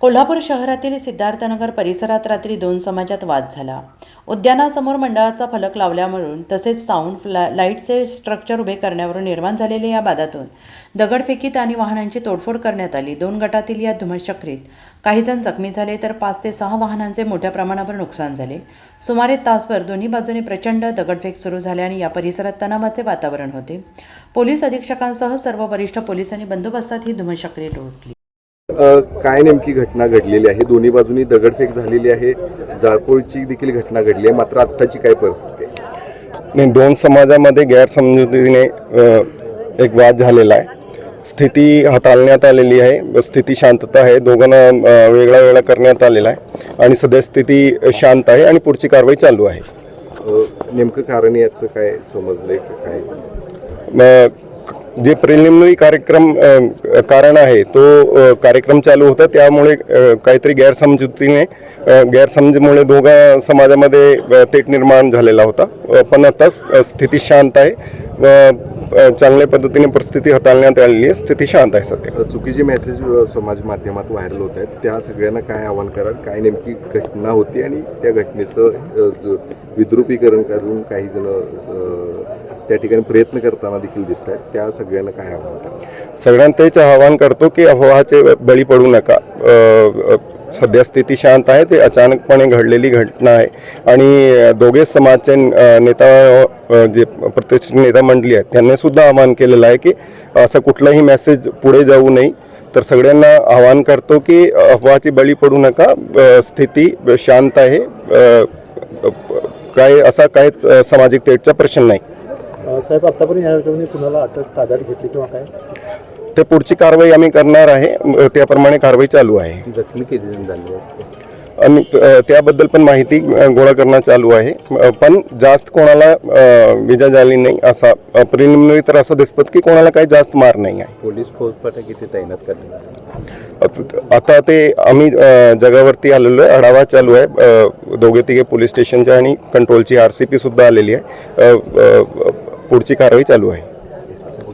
कोल्हापूर शहरातील सिद्धार्थनगर परिसरात रात्री दोन समाजात वाद झाला. उद्यानासमोर मंडळाचा फलक लावल्यावरून तसेच साऊंड ला लाईटचे स्ट्रक्चर उभे करण्यावरून निर्माण झालेल्या या वादातून दगडफेकीत आणि वाहनांची तोडफोड करण्यात आली. दोन गटातील या धुमशक्रीत काही जण जखमी झाले तर पाच ते सहा वाहनांचे मोठ्या प्रमाणावर नुकसान झाले. सुमारे तासभर दोन्ही बाजूने प्रचंड दगडफेक सुरू झाल्याने या परिसरात तणावाचे वातावरण होते. पोलीस अधीक्षकांसह सर्व वरिष्ठ पोलिसांनी बंदोबस्तात ही धुमशक्री लोटली. काय नेमकी घटना घडलेली आहे? दोन्ही बाजूनी दगडफेक झालेली आहे. जाळपोळीची देखील घटना घडली आहे. मात्र आत्ताची काय परिस्थिती आहे? नाही दोन समाजामध्ये गैरसमजुतीने एक वाद झालेला आहे. स्थिती हाताळण्यात आलेली आहे. स्थिती शांतता आहे. दोघांना वेगळा वेगळा करण्यात आलेला आहे. आणि सध्या स्थिती शांत आहे आणि पुढची कारवाई चालू आहे. नेमकं कारण याचं काय समजलंय काय? जे प्रिलिमिनरी कार्यक्रम कारण आहे तो कार्यक्रम चालू होता. त्यामुळे काहीतरी गैरसमजुतीने गैरसमजमुळे दोघा समाजामध्ये तेट निर्माण झालेला होता. पण आता स्थिती शांत आहे. व चांगल्या पद्धतीने परिस्थिती हाताळण्यात आलेली आहे. स्थिती शांत आहे सध्या. चुकीचे मेसेज समाज माध्यमात व्हायरल होत आहेत. त्या सगळ्यांना काय आव्हान कराल? काय नेमकी घटना होती आणि त्या घटनेचं विद्रुपीकरण करून काही जण त्या ठिकाणी प्रयत्न करताना देखील दिसत आहेत त्या सगळ्यांना काय आव्हान सगळ्यांना तेच आवाहन करतो की अफवाचे बळी पडू नका. सध्या स्थिती शांत आहे ते अचानकपणे घडलेली घटना आहे. आणि दोघे समाजचे नेता जे प्रतिष्ठित नेता मंडळी आहेत त्यांनी सुद्धा आवाहन केलेलं आहे की असं कुठलाही मेसेज पुढे जाऊ नये. तर सगळ्यांना आवाहन करतो की अफवाची बळी पडू नका स्थिती शांत आहे. काय असा काय सामाजिक तेटचा प्रश्न नाही. साहेब आतापर्यंत या कुणाला अटक ताब्यात घेतली किंवा काय? ते पुढची कारवाई आम्ही करणार आहे. त्याप्रमाणे कारवाई चालू आहे. जखमी किती जण झाले आणि अ, त्याबद्दल पण माहिती अ, गोळा करणं चालू आहे. अ, पण जास्त कोणाला अ, विजा झाली नाही असा प्रिलिमिनरी तर असं दिसतं की कोणाला काही जास्त मार नाही आहे. पोलीस फौजफाटा किती तैनात करण्यात अप- आता ते आम्ही अ, जगावरती आलेलो आहे. आढावा चालू आहे. अ, दोघे तिघे पोलीस स्टेशनच्या आणि कंट्रोलची आर सी पी सुद्धा आलेली आहे. अ, अ, पुढची कारवाई चालू आहे.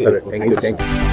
Thank you thank you